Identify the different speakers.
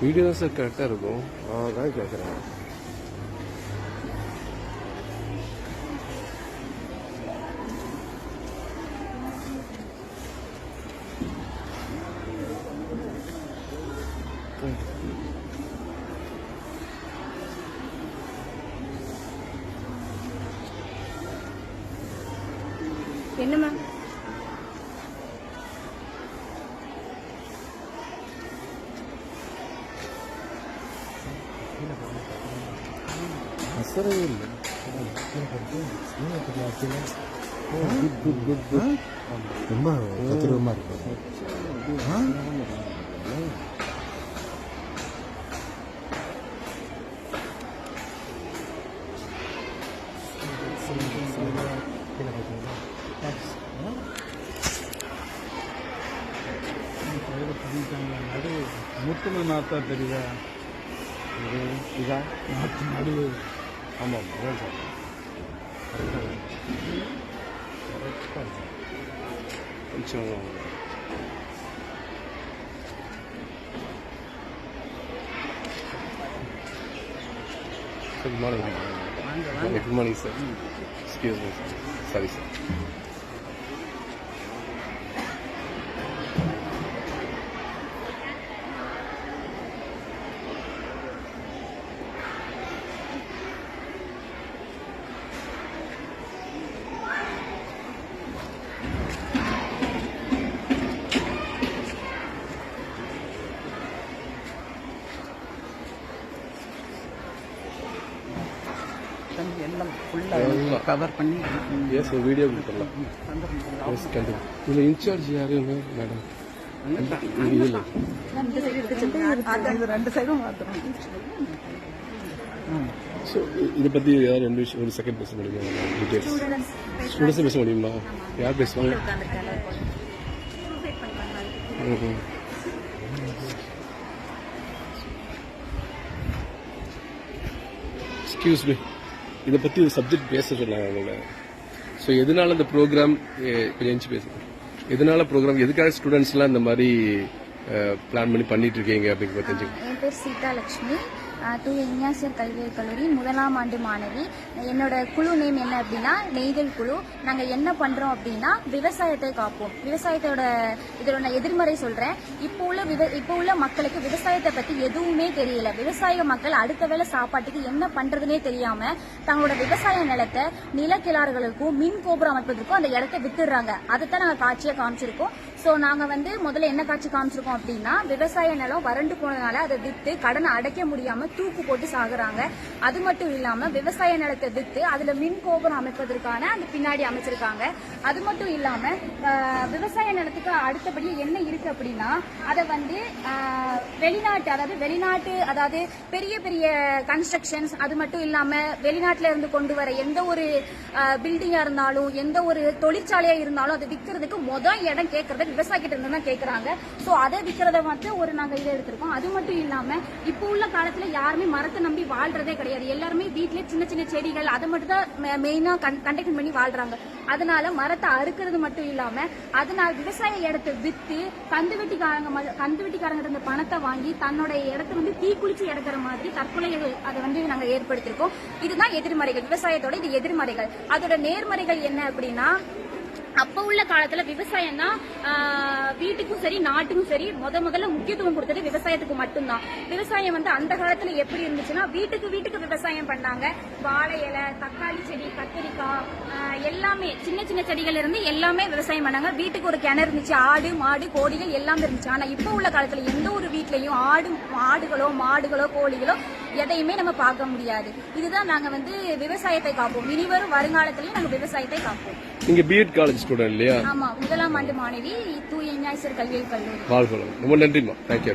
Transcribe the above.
Speaker 1: Video தான் sir கரெக்டாக இருக்கும் அதான் கேட்குறேன்
Speaker 2: என்ன
Speaker 1: குட்
Speaker 3: ரொம்ப தத்துரூபமா இருக்கு?
Speaker 4: முட்டுல நாத்தா தெரியுதா?
Speaker 1: இது இதா
Speaker 4: நாத்து நடுவு
Speaker 1: ஆமாம் அதான் சார் கொஞ்சம் good morning good morning sir excuse me sir sorry sir
Speaker 2: எல்லாம் ஃபுல்லாக கவர் பண்ணி
Speaker 1: எஸ் வீடியோ பண்ணலாம் எஸ் கண்டிப்பாக இதில் இன்சார்ஜ் யாருங்க மேடம் இல்லை
Speaker 2: ரெண்டு சைடும்
Speaker 1: ஸோ இதை பற்றி ஏதாவது ரெண்டு விஷயம் ஒரு செகண்ட் பேச முடியுமா? டீட்டெயில்ஸ் ஸ்டூடெண்ட்ஸே பேச முடியுமா? யார் பேசுவாங்க? மீ இதை பற்றி ஒரு சப்ஜெக்ட் பேச சொன்னாங்க அவங்கள. ஸோ எதனால இந்த ப்ரோக்ராம் கொஞ்சம் பேசுங்க எதனால ப்ரோக்ராம் எதுக்காக ஸ்டூடெண்ட்ஸ்லாம் இந்த மாதிரி பிளான் பண்ணி பண்ணிட்டு இருக்கீங்க அப்படிங்கிறத தெரிஞ்சுக்க
Speaker 5: என் பேர் சீதா லட்சுமி தூய இஞ்ஞாசியர் கல்வியல் கல்லூரி முதலாம் ஆண்டு மாணவி. என்னோட குழு நேம் என்ன அப்படின்னா நெய்தல் குழு. நாங்கள் என்ன பண்ணுறோம் அப்படின்னா விவசாயத்தை காப்போம். விவசாயத்தோட இதோட நான் எதிர்மறை சொல்கிறேன் இப்போ உள்ள விவ இப்போ உள்ள மக்களுக்கு விவசாயத்தை பற்றி எதுவுமே தெரியல. விவசாய மக்கள் அடுத்த வேளை சாப்பாட்டுக்கு என்ன பண்ணுறதுனே தெரியாமல் தங்களோட விவசாய நிலத்தை நிலக்கிழார்களுக்கும் மின் கோபுரம் அமைப்பதற்கும் அந்த இடத்த வித்துடுறாங்க. அதைத்தான் நாங்கள் காட்சியாக காமிச்சிருக்கோம். ஸோ நாங்கள் வந்து முதல்ல என்ன காட்சி காமிச்சிருக்கோம் அப்படின்னா விவசாய நிலம் வறண்டு போனதுனால அதை விற்று கடனை அடைக்க முடியாமல் தூக்கு போட்டு சாகுறாங்க. அது மட்டும் இல்லாமல் விவசாய நிலத்தை விற்று அதில் மின் கோபுரம் அமைப்பதற்கான அந்த பின்னாடி அமைச்சிருக்காங்க. அது மட்டும் இல்லாமல் விவசாய நிலத்துக்கு அடுத்தபடி என்ன இருக்கு அப்படின்னா அதை வந்து வெளிநாட்டு அதாவது வெளிநாட்டு அதாவது பெரிய பெரிய கன்ஸ்ட்ரக்ஷன்ஸ் அது மட்டும் இல்லாமல் வெளிநாட்டில் இருந்து கொண்டு வர எந்த ஒரு பில்டிங்காக இருந்தாலும் எந்த ஒரு தொழிற்சாலையாக இருந்தாலும் அதை விற்கிறதுக்கு மொதல் இடம் கேட்கறது விவசாயிகிட்ட இருந்து தான் கேட்கறாங்க ஸோ அதை விற்கிறத வந்து ஒரு நாங்கள் இதை எடுத்திருக்கோம். அது மட்டும் இல்லாமல் இப்போ உள்ள காலத்தில் யாருமே மரத்தை நம்பி வாழ்றதே கிடையாது. எல்லாருமே வீட்லயே சின்ன சின்ன செடிகள் அதை மட்டும் தான் கன் கண்டக்ட் பண்ணி வாழ்றாங்க. அதனால மரத்தை அறுக்கிறது மட்டும் இல்லாமல் அதனால விவசாய இடத்தை விற்று கந்து வெட்டிக்காரங்க ம- கந்து வெட்டிக்காரங்க இருந்த பணத்தை வாங்கி தன்னோட இடத்த வந்து தீக்குளிச்சு எடுக்கிற மாதிரி தற்கொலை அதை வந்து நாங்கள் ஏற்படுத்தியிருக்கோம் இதுதான் எதிர்மறைகள். விவசாயத்தோட இது எதிர்மறைகள். அதோட நேர்மறைகள் என்ன அப்படின்னா அப்போ உள்ள காலத்துல விவசாயம் தான் வீட்டுக்கும் சரி நாட்டுக்கும் சரி முத முதல்ல முக்கியத்துவம் கொடுத்தது விவசாயத்துக்கு மட்டும்தான். விவசாயம் வந்து அந்த காலத்துல எப்படி இருந்துச்சுன்னா வீட்டுக்கு வீட்டுக்கு விவசாயம் பண்ணாங்க. வாழை இலை தக்காளி செடி கத்திரிக்காய் எல்லாமே சின்ன சின்ன செடிகள் இருந்து எல்லாமே விவசாயம் பண்ணாங்க. வீட்டுக்கு ஒரு கிணறு இருந்துச்சு ஆடு மாடு கோழிகள் எல்லாமே இருந்துச்சு. ஆனா இப்ப உள்ள காலத்துல எந்த ஒரு வீட்லயும் ஆடு ஆடுகளோ மாடுகளோ கோழிகளோ எதையுமே நம்ம பார்க்க முடியாது. இதுதான் நாங்க வந்து விவசாயத்தை காப்போம். இனிவரும் வருங்காலத்திலயும் நாங்க விவசாயத்தை காப்போம்.
Speaker 1: நீங்கள் பிஎட் காலேஜ் ஸ்டூடெண்ட் இல்லையா?
Speaker 5: ஆமா முதலாம் ஆண்டு மாணவி தூய ஞாயிசர் கல்வியல் கல்லூரி.
Speaker 1: ரொம்ப நன்றிம்மா. தேங்க்யூ